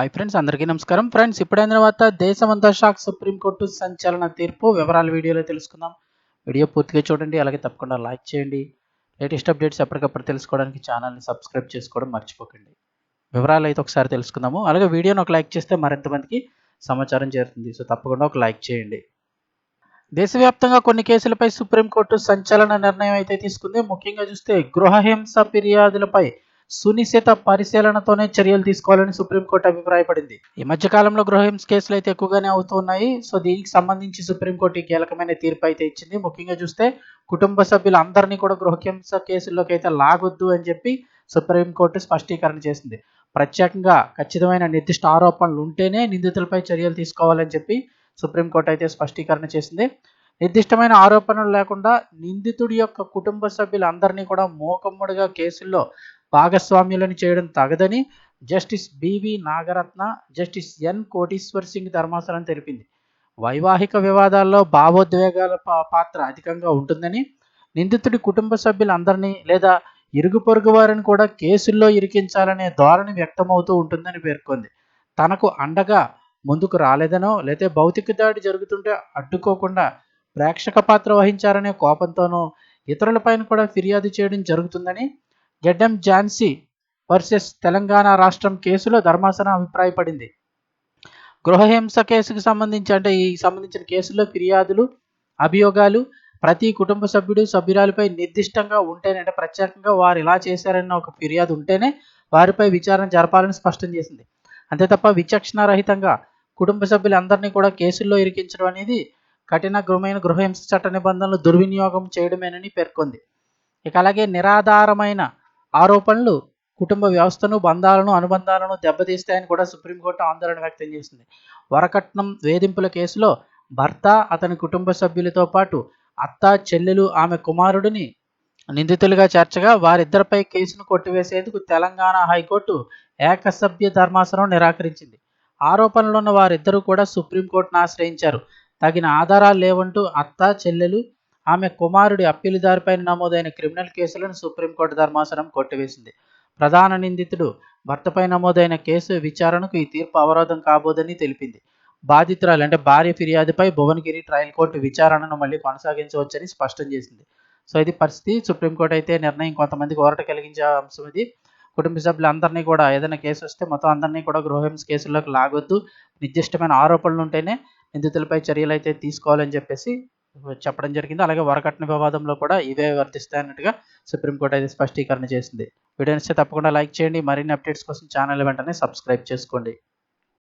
Hi friends అందరికీ నమస్కారం. Friends ఇప్పుడైన తర్వాత దేశమంతా షాక్ సుప్రీంకోర్టు సంచలన తీర్పు వివరాలు వీడియోలో తెలుసుకుందాం. వీడియో పూర్తిగా చూడండి అలాగే తప్పకుండా లైక్ చేయండి. లేటెస్ట్ అప్డేట్స్ ఎప్పటికప్పుడు తెలుసుకోవడానికి ఛానల్ని సబ్స్క్రైబ్ చేసుకోవడం మర్చిపోకండి. వివరాలు అయితే ఒకసారి తెలుసుకుందాము. అలాగే వీడియోని ఒక లైక్ చేస్తే మరింత మందికి సమాచారం చేరుతుంది. సో తప్పకుండా ఒక లైక్ చేయండి. దేశవ్యాప్తంగా కొన్ని కేసులపై సుప్రీంకోర్టు సంచలన నిర్ణయం అయితే తీసుకుంది. ముఖ్యంగా చూస్తే గృహహింస ఫిర్యాదులపై సునిశ్చిత పరిశీలనతోనే చర్యలు తీసుకోవాలని సుప్రీంకోర్టు అభిప్రాయపడింది. ఈ మధ్యకాలంలో గృహ గృహహింస కేసులు అయితే ఎక్కువగానే అవుతున్నాయి సో దీనికి సంబంధించి సుప్రీంకోర్టు కీలకమైన తీర్పు అయితే ఇచ్చింది. ముఖ్యంగా చూస్తే కుటుంబ సభ్యులందరినీ కూడా గృహహింస కేసుల్లోకి అయితే లాగొద్దు అని చెప్పి సుప్రీంకోర్టు స్పష్టీకరణ చేసింది. ప్రత్యేకంగా ఖచ్చితమైన నిర్దిష్ట ఆరోపణలు ఉంటేనే నిందితులపై చర్యలు తీసుకోవాలని చెప్పి సుప్రీంకోర్టు అయితే స్పష్టీకరణ చేసింది. నిర్దిష్టమైన ఆరోపణలు లేకుండా నిందితుడి యొక్క కుటుంబ సభ్యులందరినీ కూడా మూకమ్ముడిగా కేసుల్లో భాగస్వామ్యులను చేయడం తగదని justice B V Nagarathna justice N Koteeshwar Singh ధర్మాసనం తెలిపింది. వైవాహిక వివాదాల్లో భావోద్వేగాల పాత్ర అధికంగా ఉంటుందని నిందితుడి కుటుంబ సభ్యులందరినీ లేదా ఇరుగు పొరుగు వారిని కూడా కేసుల్లో ఇరికించాలనే ధోరణి వ్యక్తమవుతూ ఉంటుందని పేర్కొంది. తనకు అండగా ముందుకు రాలేదనో లేతే భౌతిక దాడి జరుగుతుంటే అడ్డుకోకుండా ప్రేక్షక పాత్ర వహించారనే కోపంతోనో ఇతరులపైన కూడా ఫిర్యాదు చేయడం జరుగుతుందని గెడ్డం ఝాన్సీ వర్సెస్ తెలంగాణ రాష్ట్రం కేసులో ధర్మాసనం అభిప్రాయపడింది. గృహహింస కేసుకు సంబంధించి అంటే ఈ సంబంధించిన కేసుల్లో ఫిర్యాదులు అభియోగాలు ప్రతి కుటుంబ సభ్యుడు సభ్యురాలపై నిర్దిష్టంగా ఉంటేనే అంటే ప్రత్యేకంగా వారు ఇలా చేశారన్న ఒక ఫిర్యాదు ఉంటేనే వారిపై విచారణ జరపాలని స్పష్టం చేసింది. అంతే తప్ప విచక్షణారహితంగా కుటుంబ సభ్యులందరినీ కూడా కేసుల్లో ఇరికించడం అనేది కఠిన గృహమైన గృహహింస చట్ట నిబంధనలు దుర్వినియోగం చేయడమేనని పేర్కొంది. ఇక అలాగే నిరాధారమైన ఆరోపణలు కుటుంబ వ్యవస్థను బంధాలను అనుబంధాలను దెబ్బతీస్తాయని కూడా సుప్రీంకోర్టు ఆందోళన వ్యక్తం చేసింది. వరకట్నం వేధింపుల కేసులో భర్త అతని కుటుంబ సభ్యులతో పాటు అత్త చెల్లెలు ఆమె కుమారుడిని నిందితులుగా చేర్చగా వారిద్దరిపై కేసును కొట్టివేసేందుకు తెలంగాణ హైకోర్టు ఏకసభ్య ధర్మాసనం నిరాకరించింది. ఆరోపణలు ఉన్న వారిద్దరూ కూడా సుప్రీంకోర్టును ఆశ్రయించారు. తగిన ఆధారాలు లేవంటూ అత్త చెల్లెలు ఆమె కుమారుడి అప్పీలుదారిపై నమోదైన క్రిమినల్ కేసులను సుప్రీంకోర్టు ధర్మాసనం కొట్టివేసింది. ప్రధాన నిందితుడు భర్తపై నమోదైన కేసు విచారణకు ఈ తీర్పు అవరోధం కాబోదని తెలిపింది. బాధితురాలు అంటే భార్య ఫిర్యాదుపై భువనగిరి ట్రయల్ కోర్టు విచారణను మళ్ళీ కొనసాగించవచ్చని స్పష్టం చేసింది. సో ఇది పరిస్థితి. సుప్రీంకోర్టు అయితే నిర్ణయం కొంతమందికి ఊరట కలిగించే అంశం ఇది. కుటుంబ సభ్యులందరినీ కూడా ఏదైనా కేసు వస్తే మొత్తం అందరినీ కూడా గృహహింస కేసుల్లోకి లాగొద్దు. నిర్దిష్టమైన ఆరోపణలు ఉంటేనే నిందితులపై చర్యలు అయితే తీసుకోవాలని చెప్పేసి చెప్పడం జరిగింది. అలాగే వరకట్న వివాదంలో కూడా ఇవే వర్తిస్తాయన్నట్టుగా సుప్రీంకోర్టు అయితే స్పష్టీకరణ చేసింది. వీడియో నచ్చితే తప్పకుండా లైక్ చేయండి. మరిన్ని అప్డేట్స్ కోసం ఛానల్ వెంటనే సబ్స్క్రైబ్ చేసుకోండి.